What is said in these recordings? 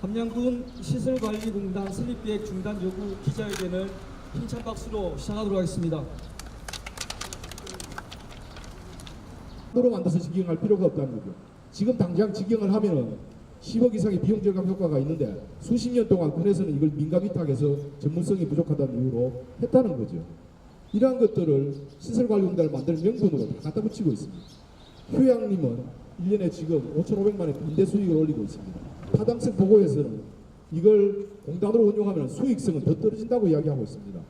함양군 시설관리공단 설립계획 중단 요구 기자회견을 힘찬 박수로 시작하도록 하겠습니다. 도로 만들어서 직영할 필요가 없다는 거죠. 지금 당장 직영을 하면은 10억 이상의 비용 절감 효과가 있는데 수십 년 동안 군에서는 이걸 민감 위탁해서 전문성이 부족하다는 이유로 했다는 거죠. 이러한 것들을 시설관리공단을 만드는 명분으로 다 갖다 붙이고 있습니다. 휴양림은 1년에 지금 5,500만 원 반대 수익을 올리고 있습니다. 타당성 보고에서는 이걸 공단으로 운용하면 수익성은 더 떨어진다고 이야기하고 있습니다.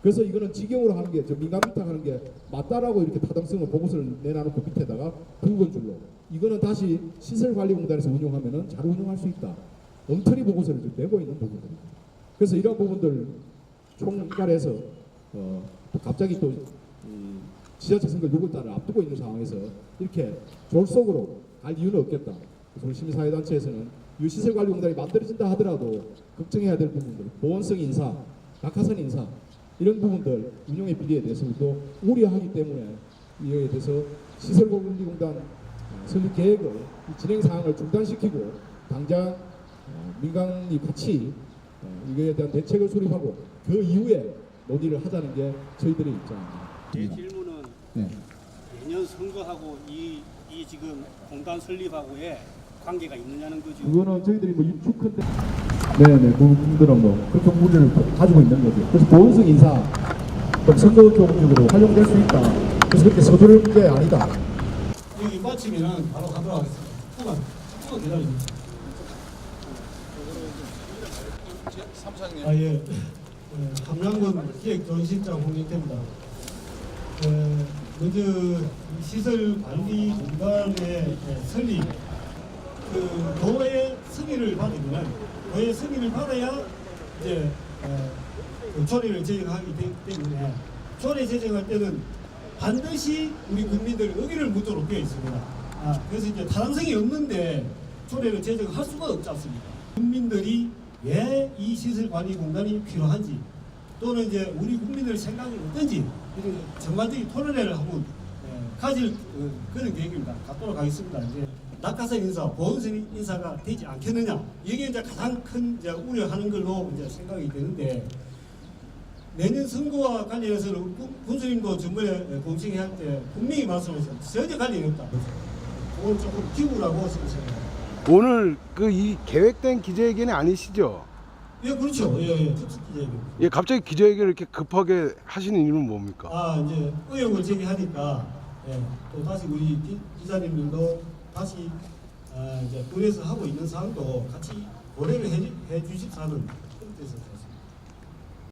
그래서 이거는 직영으로 하는 게, 저 민간 위탁하는 게 맞다라고 이렇게 타당성을 보고서를 내놔놓고 밑에다가 붉은 줄로 이거는 다시 시설관리공단에서 운용하면은 잘 운용할 수 있다. 엉터리 보고서를 좀 내고 있는 부분입니다. 그래서 이런 부분들 총괄해서 어, 또 갑자기 또 이, 지자체 선거 6월달을 앞두고 있는 상황에서 이렇게 졸속으로 갈 이유는 없겠다. 그래서 우리 시민사회단체에서는 이 시설관리공단이 만들어진다 하더라도 걱정해야 될 부분들, 보건성 인사, 낙하산 인사 이런 부분들 운영의 비리에 대해서 도 우려하기 때문에 이에 대해서 시설관리공단 어, 설립 계획을 이 진행 사항을 중단시키고 당장 어, 민간이 같이 어, 이거에 대한 대책을 수립하고 그 이후에 논의를 하자는 게 저희들의 입장입니다. 제 질문은 네. 내년 선거하고 이, 이 지금 공단 설립하고의 관계가 있느냐는 거죠. 그거는 저희들이 뭐 유축한데 네네 그분들은 뭐 그렇게 우려를 가지고 있는 거죠. 그래서 보온성 인사 또 선거 교육으로 활용될 수 있다. 그래서 그렇게 서두를 게 아니다. 여기 마치면은 바로 가도록 하겠습니다. 조금만, 조금만 기다려주세요. 아, 예. 예, 함양군 기획전실장 홍익태입니다. 예, 먼저 이 시설 관리공단의 예, 설립, 그 도의 승인을 받으면 도의 승인을 받아야 이제 예, 그 조례를 제정하기 되- 때문에 조례 제정할 때는 반드시 우리 국민들 의견을 묻도록 되어 있습니다. 아, 그래서 이제 타당성이 없는데 조례를 제정할 수가 없지 않습니까? 국민들이 왜 이 시설 관리공단이 필요한지 또는 이제 우리 국민들 생각이 어떤지 이런 전반적인 토론회를 한번 예, 가질 어, 그런 계획입니다. 갖도록 하겠습니다. 이제 낙하산 인사, 보건성 인사가 되지 않겠느냐 이게 이제 가장 큰 이제 우려하는 걸로 이제 생각이 되는데 내년 선거와 관련해서는 군- 군수님도 전번에 공청회 할때 분명히 말씀하셨어요. 전혀 관련이 없다. 그걸 조금 기우라고 생각합니다. 오늘 그 이 계획된 기자회견이 아니시죠? 예, 그렇죠. 예, 예. 특수 기자회견. 예, 갑자기 기자회견을 이렇게 급하게 하시는 이유는 뭡니까? 아, 이제 의혹을 제기하니까 예, 또 다시 우리 기, 기자님들도 다시 어, 이제 군에서 하고 있는 사항도 같이 고려를 해, 해 주십사는 그런 뜻에서